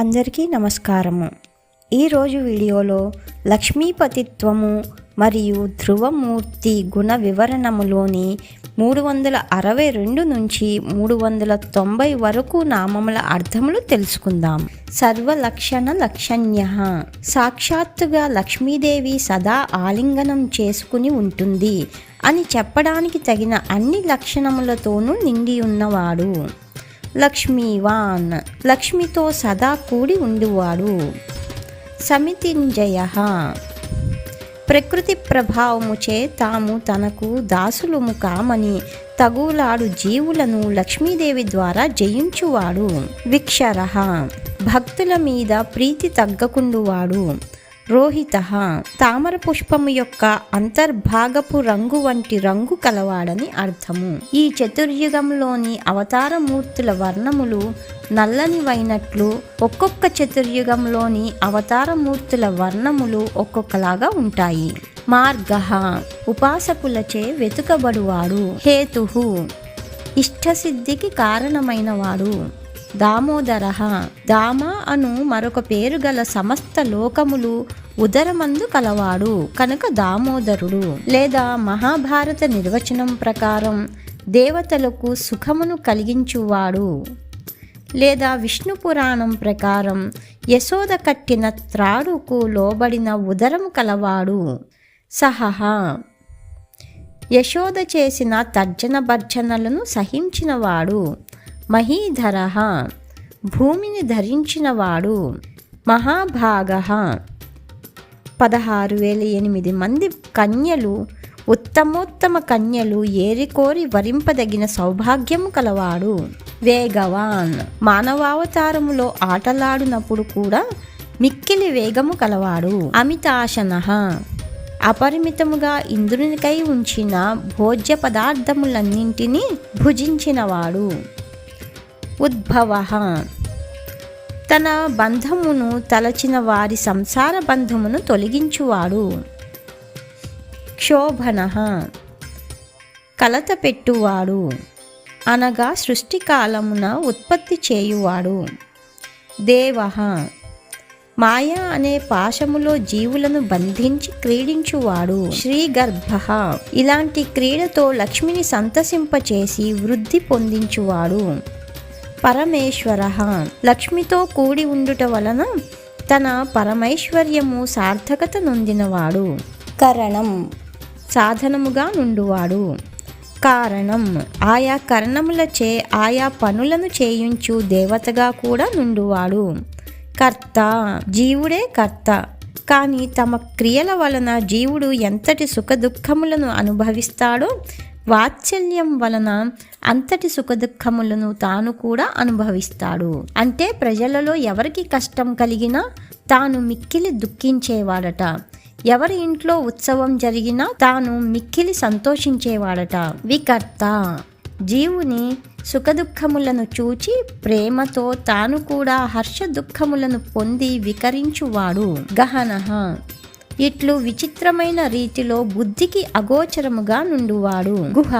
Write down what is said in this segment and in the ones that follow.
అందరికీ నమస్కారము. ఈరోజు వీడియోలో లక్ష్మీపతిత్వము మరియు ధ్రువమూర్తి గుణ వివరణములోని మూడు వందల అరవై రెండు నుంచి మూడు వందల తొంభై వరకు నామముల అర్థములు తెలుసుకుందాం. సర్వలక్షణ లక్షణ్య సాక్షాత్తుగా లక్ష్మీదేవి సదా ఆలింగనం చేసుకుని ఉంటుంది అని చెప్పడానికి తగిన అన్ని లక్షణములతోనూ నిండి ఉన్నవాడు. లక్ష్మీవాన్. లక్ష్మితో సదా కూడి ఉండువాడు. సమితింజయ. ప్రకృతి ప్రభావముచే తాము తనకు దాసులము కామని తగులాడు జీవులను లక్ష్మీదేవి ద్వారా జయించువాడు. విక్షర. భక్తుల మీద ప్రీతి తగ్గకుండువాడు. రోహిత తామర పుష్పము యొక్క అంతర్భాగపు రంగు వంటి రంగు కలవాడని అర్థము. ఈ చతుర్యుగంలోని అవతారమూర్తుల వర్ణములు నల్లనివైనట్లు ఒక్కొక్క చతుర్యుగంలోని అవతారమూర్తుల వర్ణములు ఒక్కొక్కలాగా ఉంటాయి. మార్గ ఉపాసకులచే వెతుకబడువాడు. హేతు ఇష్టసిద్ధికి కారణమైనవాడు. దామోదర. దామ అను మరొక పేరు గల సమస్త లోకములు ఉదరమందు కలవాడు కనుక దామోదరుడు. లేదా మహాభారత నిర్వచనం ప్రకారం దేవతలకు సుఖమును కలిగించువాడు. లేదా విష్ణు పురాణం ప్రకారం యశోద కట్టిన త్రాడుకు లోబడిన ఉదరము కలవాడు. సహహ. యశోద చేసిన తర్జన భర్జనలను సహించినవాడు. మహీధర. భూమిని ధరించినవాడు మహాభాగ. పదహారు వేల ఎనిమిది మంది కన్యలు ఉత్తమోత్తమ కన్యలు ఏరికోరి వరింపదగిన సౌభాగ్యము కలవాడు. వేగవాన్. మానవావతారములో ఆటలాడినప్పుడు కూడా మిక్కిలి వేగము కలవాడు. అమితాశన. అపరిమితముగా ఇంద్రునికై ఉంచిన భోజ్య పదార్థములన్నింటినీ భుజించినవాడు. ఉద్భవ. తన బంధమును తలచిన వారి సంసార బంధమును తొలగించువాడు. క్షోభన. కలత పెట్టువాడు. అనగా సృష్టి కాలమున ఉత్పత్తి చేయువాడు. దేవ. మాయ అనే పాశములో జీవులను బంధించి క్రీడించువాడు. శ్రీగర్భ. ఇలాంటి క్రీడతో లక్ష్మిని సంతసింపచేసి వృద్ధి పొందించువాడు. పరమేశ్వర. లక్ష్మితో కూడి ఉండుట వలన తన పరమైశ్వర్యము సార్థకత నొందినవాడు. కరణం సాధనముగా నుండువాడు. కారణం ఆయా కరణములచే ఆయా పనులను చేయించు దేవతగా కూడా నుండువాడు. కర్త జీవుడే కర్త. కానీ తమ క్రియల వలన జీవుడు ఎంతటి సుఖదుఖములను అనుభవిస్తాడో వాత్సల్యం వలన అంతటి సుఖదుఖములను తాను కూడా అనుభవిస్తాడు. అంటే ప్రజలలో ఎవరికి కష్టం కలిగినా తాను మిక్కిలి దుఃఖించేవాడట. ఎవరి ఇంట్లో ఉత్సవం జరిగినా తాను మిక్కిలి సంతోషించేవాడట. వికర్త. జీవుని సుఖదుఖములను చూచి ప్రేమతో తాను కూడా హర్ష దుఃఖములను పొంది వికరించువాడు. గహన. ఇట్లు విచిత్రమైన రీతిలో బుద్ధికి అగోచరముగా నుండువాడు. గుహ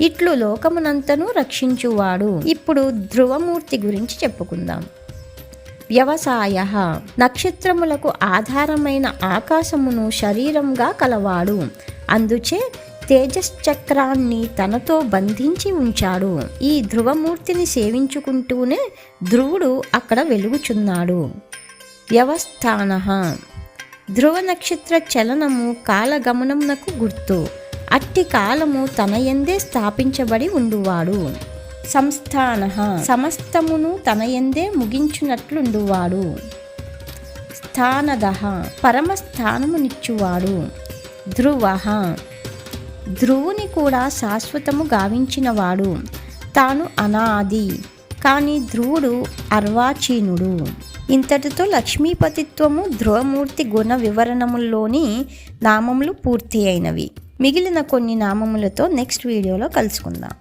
ఇట్లు లోకమునంతను రక్షించువాడు. ఇప్పుడు ధ్రువమూర్తి గురించి చెప్పుకుందాం. వ్యవసాయ. నక్షత్రములకు ఆధారమైన ఆకాశమును శరీరంగా కలవాడు. అందుచే తేజశ్చక్రాన్ని తనతో బంధించి ఉంచాడు. ఈ ధ్రువమూర్తిని సేవించుకుంటూనే ధ్రువుడు అక్కడ వెలుగుచున్నాడు. వ్యవస్థాన. ధ్రువ నక్షత్ర చలనము కాలగమనమునకు గుర్తు. అట్టి కాలము తన ఎందే స్థాపించబడి ఉండువాడు. సంస్థాన సమస్తమును తన ఎందే ముగించున్నట్లుండువాడు స్థానద పరమస్థానమునిచ్చువాడు. ధ్రువ ధ్రువుని కూడా శాశ్వతము గావించినవాడు. తాను అనాది. కానీ ధ్రువుడు అర్వాచీనుడు. ఇంతటితో లక్ష్మీపతిత్వము ధ్రువమూర్తి గుణ వివరణముల్లోని నామములు పూర్తి అయినవి. మిగిలిన కొన్ని నామములతో నెక్స్ట్ వీడియోలో కలుసుకుందాం.